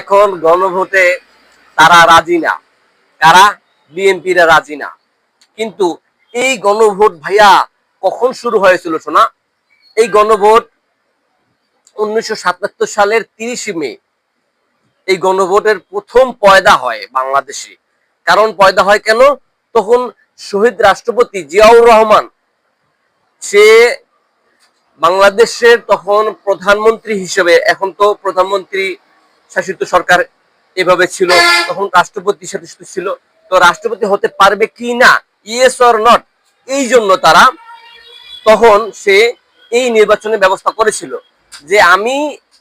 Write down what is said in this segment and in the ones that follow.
এখন গণভোটে তারা রাজি না। কারা? বিএনপিরা রাজি না। কিন্তু এই গণভোট ভাইয়া কখন শুরু হয়েছিল শোনা? এই গণভোট উনিশশো সাতাত্তর সালের তিরিশে মে। এই গণভোটের প্রথম পয়দা হয় বাংলাদেশে। কারণ পয়দা হয় কেন? তখন শহীদ রাষ্ট্রপতি জিয়াউর রহমান, সে বাংলাদেশের তখন প্রধানমন্ত্রী হিসেবে, এখন তো প্রধানমন্ত্রী শাসিত সরকার এভাবে ছিল তখন রাষ্ট্রপতি শাসিত ছিল। তো রাষ্ট্রপতি হতে পারবে কি না ইয়েস অর নট এই জন্য তারা তখন সে এই নির্বাচনের ব্যবস্থা করেছিল যে আমি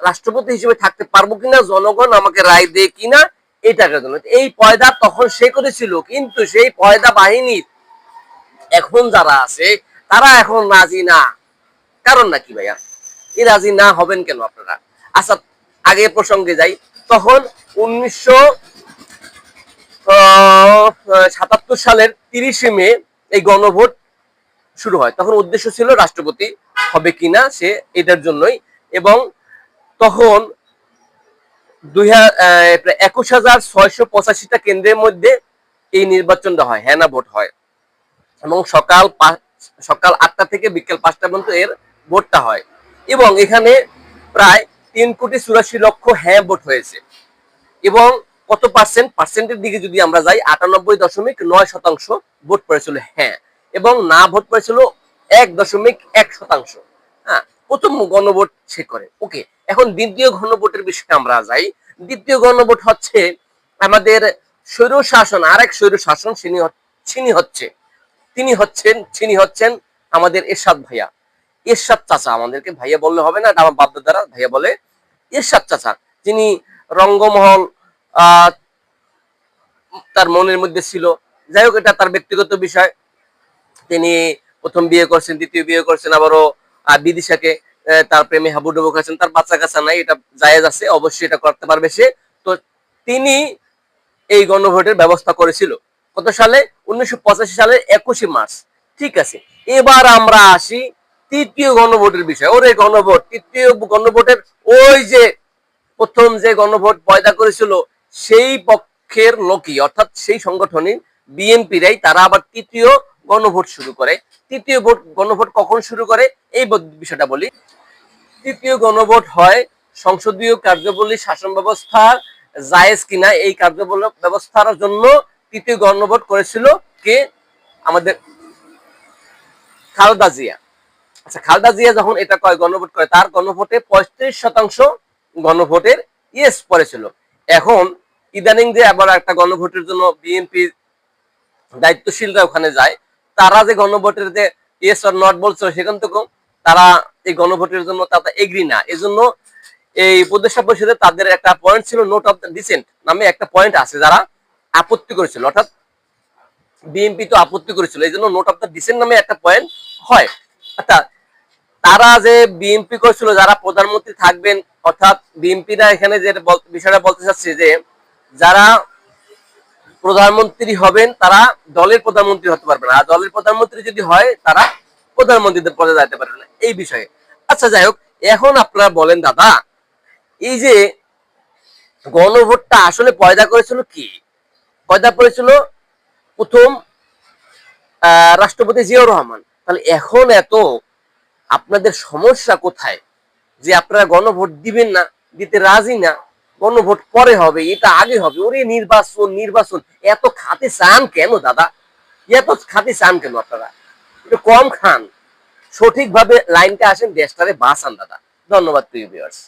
রাষ্ট্রপতি হিসেবে থাকতে পারব কিনা জনগণ আমাকে রায় দেয় কিনা এটার জন্য। এই পয়দা তখন সে করেছিল কিন্তু সেই পয়দা বাহিনীর এখন যারা আছে তারা এখন রাজি না। কারণ নাকি ভাইয়া? এই রাজি না হবেন কেন আপনারা? আচ্ছা আগে প্রসঙ্গে যাই, তখন উনিশশো সাতাত্তর সালের তিরিশে মে এই গণভোট শুরু হয়। তখন উদ্দেশ্য ছিল রাষ্ট্রপতি হবে কিনা সে এটার জন্যই। এবং তখন দুই একুশ হাজার ছয়শো পঁচাশিটা কেন্দ্রের মধ্যে এই নির্বাচনটা হয় হ্যাঁ না ভোট হয়। এবং সকাল সকাল আটটা থেকে বিকেল পাঁচটা পর্যন্ত এর ভোটটা হয়। এবং এখানে প্রায় তিন কোটি চুরাশি লক্ষ হ্যাঁ ভোট হয়েছে। এবং কত পার্সেন্ট পার্সেন্টের দিকে যদি আমরা যাই, আটানব্বই দশমিক নয় শতাংশ ভোট পড়েছিল হ্যাঁ এবং না ভোট পড়েছিল এক দশমিক এক শতাংশ। হ্যাঁ প্রথম গণভোট সে করে। ওকে, এখন দ্বিতীয় গণভোটের বিষয়ে আমরা যাই। দ্বিতীয় গণভোট হচ্ছে আমাদের স্বৈর শাসন, আরেক স্বৈর শাসন তিনি হচ্ছে, তিনি হচ্ছেন তিনি হচ্ছেন আমাদের এরশাদ ভাইয়া। এরশাদ চাচা, আমাদেরকে ভাইয়া বললে হবে না, আমার বাপ দ্বারা ভাইয়া বলে, এরশাদ চাচা, যিনি রঙ্গমহল তার মনের মধ্যে ছিল। যাই হোক, এটা তার ব্যক্তিগত বিষয়। তিনি প্রথম বিয়ে করছেন, দ্বিতীয় বিয়ে করছেন, আবারও বিদিশাকে তার প্রেমে হাবুডুবু খাচ্ছেন। তার বাচ্চা কাচ্চা নাই, এটা জায়েজ আছে, অবশ্যই এটা করতে পারবে সে। তো তিনি এই গণভোটের ব্যবস্থা করেছিল। কত সালে? উনিশশো পঁচাশি সালের একুশে মার্চ। ঠিক আছে, এবার আমরা আসি তৃতীয় গণভোটের বিষয়। ওরে গণভোট, তৃতীয় গণভোটের ওই যে প্রথম যে গণভোট পয়দা করেছিল, সেই পক্ষের লোকই, অর্থাৎ সেই সংগঠনের বিএনপিরাই, তারা আবার তৃতীয় গণভোট শুরু করে। তৃতীয় ভোট, গণভোট কখন শুরু করে? এই বিষয়টা বলি। তৃতীয় গণভোট হয় সংসদীয় কার্যবলী শাসন ব্যবস্থা জায়েজ কিনা, এই কার্যবলী ব্যবস্থার জন্য তৃতীয় গণভোট করেছিল কে? আমাদের খালেদা জিয়া। আচ্ছা খালেদা জিয়া যখন এটা কয় গণভোট করে তার গণভোটে পঁয়ত্রিশ শতাংশ গণভোটের ইয়েস পড়েছিল। এখন ইদানিং যে আবার একটা গণভোটের জন্য বিএনপি দায়িত্বশীলরা ওখানে যায়, তারা যে গণভোটের যে ইয়েস অর নট বলছিল সেখান থেকেও তারা এই গণভোটের জন্য তারা এগ্রি না। এজন্য এই উপদেষ্টা পরিষদে তাদের একটা পয়েন্ট ছিল নোট অফ ডিসেন্ট নামে একটা পয়েন্ট আছে, যারা আপত্তি করেছিল। অর্থাৎ বিএনপি তো আপত্তি করেছিল এই জন্য নোট অফ দ্য ডিসেন্ট নামে একটা পয়েন্ট হয়। আচ্ছা তারা যে বিএনপি করেছিল, যারা প্রধানমন্ত্রী থাকবেন, অর্থাৎ বিএনপিরা এখানে যে বিষয়টা বলতে চাচ্ছে যে, যারা প্রধানমন্ত্রী হবেন, তারা দলের প্রধানমন্ত্রী হতে পারবে না। আর দলের প্রধানমন্ত্রী যদি হয়, তারা প্রধানমন্ত্রীদের পদে যাইতে পারবে না, এই বিষয়ে। আচ্ছা যাই হোক, এখন আপনারা বলেন, দাদা, এই যে গণভোটটা আসলে পয়দা করেছিল কি? পয়দা করেছিল প্রথম রাষ্ট্রপতি জিয়াউর রহমান। তাহলে এখন এত, আপনাদের সমস্যা কোথায়? যে আপনারা গণভোট দিবেন না, দিতে রাজি না, গণভোট পরে হবে, এটা আগে হবে। ওরে নির্বাচন নির্বাচন, এত খাতে চান কেন দাদা? এত খাতে চান কেন আপনারা? একটু কম খান। সঠিকভাবে লাইনটা আসেন, দেশটারে বাঁচান দাদা। ধন্যবাদ প্রিয় ভিউয়ার্স